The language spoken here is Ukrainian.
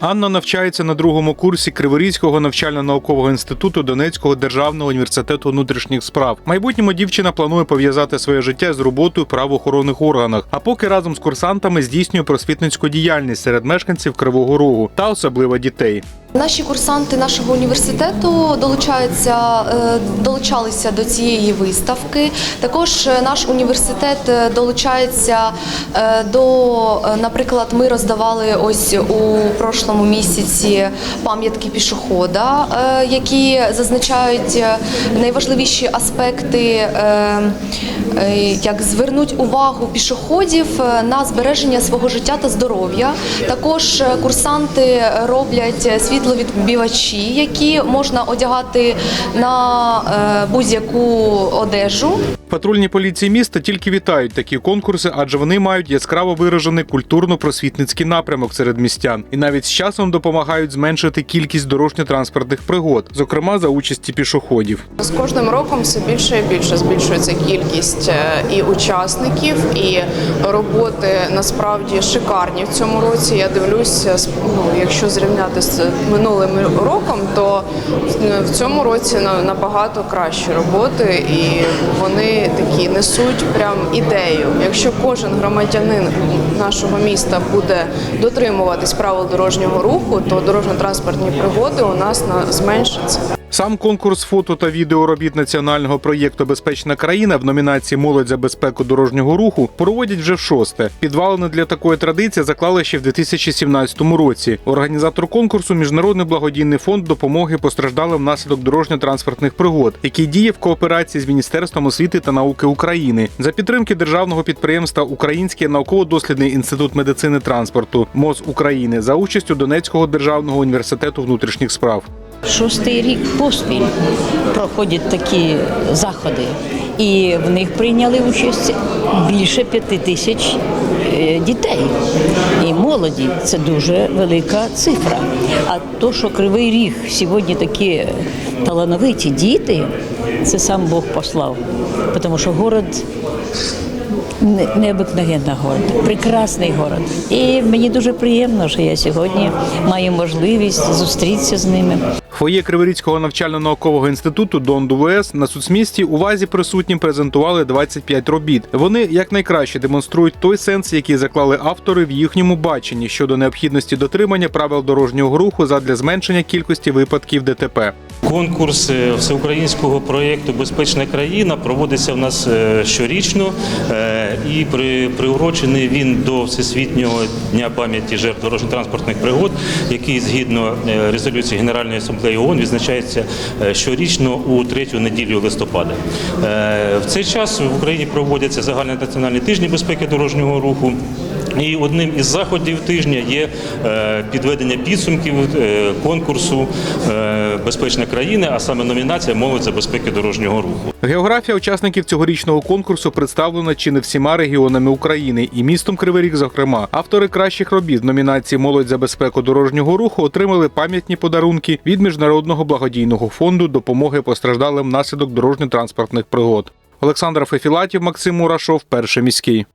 Анна навчається на другому курсі Криворізького навчально-наукового інституту Донецького державного університету внутрішніх справ. В майбутньому дівчина планує пов'язати своє життя з роботою в правоохоронних органах, а поки разом з курсантами здійснює просвітницьку діяльність серед мешканців Кривого Рогу та особливо дітей. Наші курсанти нашого університету долучаються, е, долучалися до цієї виставки. Також е, наш університет е, долучається до, наприклад, ми роздавали ось у прошлому місяці пам'ятки пішохода, які зазначають найважливіші аспекти, як звернуть увагу пішоходів на збереження свого життя та здоров'я. Також курсанти роблять світловідбивачі, які можна одягати на е, будь-яку одежу. Патрульні поліції міста тільки вітають такі конкурси, адже вони мають яскраво виражений культурно-просвітницький напрямок серед містян і навіть з часом допомагають зменшити кількість дорожньо-транспортних пригод, зокрема за участі пішоходів. З кожним роком все більше і більше збільшується кількість е, і учасників, і роботи насправді шикарні в цьому році. Я дивлюся, з- ну, якщо зрівняти з минулим роком, то е, в цьому році на- набагато кращі роботи, і вони такі несуть прям ідею. Якщо кожен громадянин нашого міста буде дотримуватись правил дорожнього руху, то дорожньо-транспортні пригоди у нас на зменшаться. Сам конкурс фото та відеоробіт національного проєкту Безпечна країна в номінації Молодь за безпеку дорожнього руху проводять вже в шосте. Підвалини для такої традиції заклали ще в 2017 році. Організатор конкурсу Міжнародний благодійний фонд допомоги постраждалим внаслідок дорожньо-транспортних пригод, який діє в кооперації з Міністерством освіти та науки України за підтримки державного підприємства Український науково-дослідний інститут медицини транспорту МОЗ України за участю Донецького державного університету внутрішніх справ. Шостий рік поспіль проходять такі заходи, і в них прийняли участь більше п'яти тисяч е, дітей і молоді. Це дуже велика цифра. А то, що Кривий Ріг сьогодні такі талановиті діти, це сам Бог послав, тому що город не- необикновенний город, прекрасний город. І мені дуже приємно, що я сьогодні маю можливість зустрітися з ними. Фоє Криворізького навчально-наукового інституту Дон ДУВС на соцмісті увазі присутнім презентували 25 робіт. Вони якнайкраще демонструють той сенс, який заклали автори в їхньому баченні щодо необхідності дотримання правил дорожнього руху задля зменшення кількості випадків ДТП. Конкурс всеукраїнського проєкту Безпечна країна проводиться в нас е, щорічно е, і при, приурочений він до Всесвітнього дня пам'яті жертв дорожньо-транспортних пригод, який згідно е, резолюції Генеральної асамблеї ООН відзначається щорічно у третю неділю листопада. В цей час в Україні проводяться загальні національні тижні безпеки дорожнього руху. І одним із заходів тижня є е, підведення підсумків е, конкурсу е, Безпечна країна, а саме номінація Молодь за безпеки дорожнього руху. Географія учасників цьогорічного конкурсу представлена чи не всіма регіонами України і містом Кривий Ріг, зокрема. Автори кращих робіт в номінації Молодь за безпеку дорожнього руху отримали пам'ятні подарунки від міжнародного благодійного фонду допомоги постраждалим внаслідок дорожньо-транспортних пригод. Олександр Фефілатів, Максим Мурашов, перший міський.